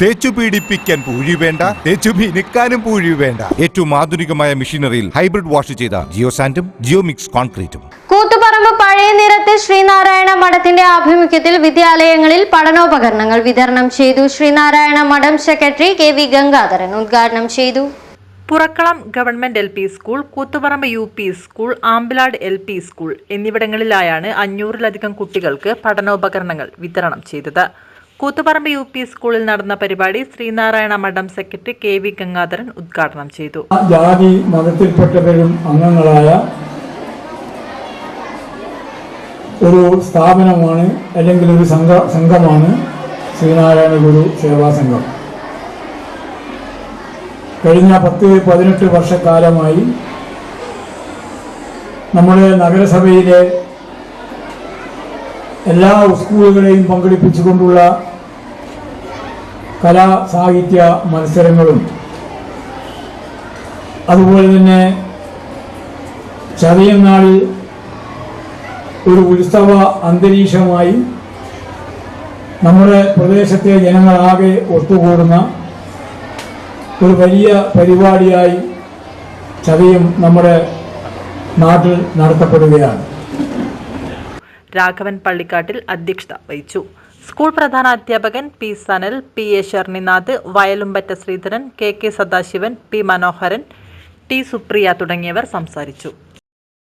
തേച്ചു പീഡിപ്പിക്കാൻ പൂഴി വേണ്ട തേച്ചു മിനുക്കാനും പൂഴി വേണ്ട. ഏറ്റവും ആധുനികമായ മെഷീനറിയിൽ ഹൈബ്രിഡ് വാഷ് ചെയ്ത ജിയോ സാൻഡും ജിയോ മിക്സ് കോൺക്രീറ്റും. കൂത്തുപറമ്പ് പഴയ നിരത്ത് ശ്രീനാരായണ മഠത്തിന്റെ ആഭിമുഖ്യത്തിൽ വിദ്യാലയങ്ങളിൽ പഠനോപകരണങ്ങൾ വിതരണം ചെയ്തു. ശ്രീനാരായണ മഠം സെക്രട്ടറി കെ വി ഗംഗാധരൻ ഉദ്ഘാടനം ചെയ്തു. Purakkalam government L P school Koothuparamba U P school Ambilad L P school എന്നിവിടങ്ങളിലായാണ് അഞ്ഞൂറിലധികം കുട്ടികൾക്ക് പഠനോപകരണങ്ങൾ വിതരണം ചെയ്തത്. കൂത്തുപറമ്പ് യു പി സ്കൂളിൽ നടന്ന പരിപാടി ശ്രീനാരായണ മഠം സെക്രട്ടറി കെ വി ഗംഗാധരൻ ഉദ്ഘാടനം ചെയ്തു. ജാതി മതത്തിൽപ്പെട്ടവരും അംഗങ്ങളായ ഒരു സ്ഥാപനമാണ് അല്ലെങ്കിൽ ഒരു സംഘ സംഘമാണ് ശ്രീനാരായണ ഗുരു സേവാ സംഘം. കഴിഞ്ഞ പത്ത് പതിനെട്ട് വർഷക്കാലമായി നമ്മുടെ നഗരസഭയിലെ എല്ലാ സ്കൂളുകളെയും പങ്കെടുപ്പിച്ചുകൊണ്ടുള്ള കലാ സാഹിത്യ മത്സരങ്ങളും അതുപോലെ തന്നെ ചതയം നാളിൽ ഒരു ഉത്സവ അന്തരീക്ഷമായി നമ്മുടെ പ്രദേശത്തെ ജനങ്ങളാകെ ഒത്തുകൂടുന്ന ഒരു വലിയ പരിപാടിയായി ചതയം നമ്മുടെ നാട്ടിൽ നടത്തപ്പെടുകയാണ്. രാഘവൻ പള്ളിക്കാട്ടിൽ അധ്യക്ഷത വഹിച്ചു. സ്കൂൾ പ്രധാന അധ്യാപകൻ P Sanal P A Sharninath Vayalumpatta Sreedharan K K Sadasivan P Manoharan T Supriya തുടങ്ങിയവർ സംസാരിച്ചു.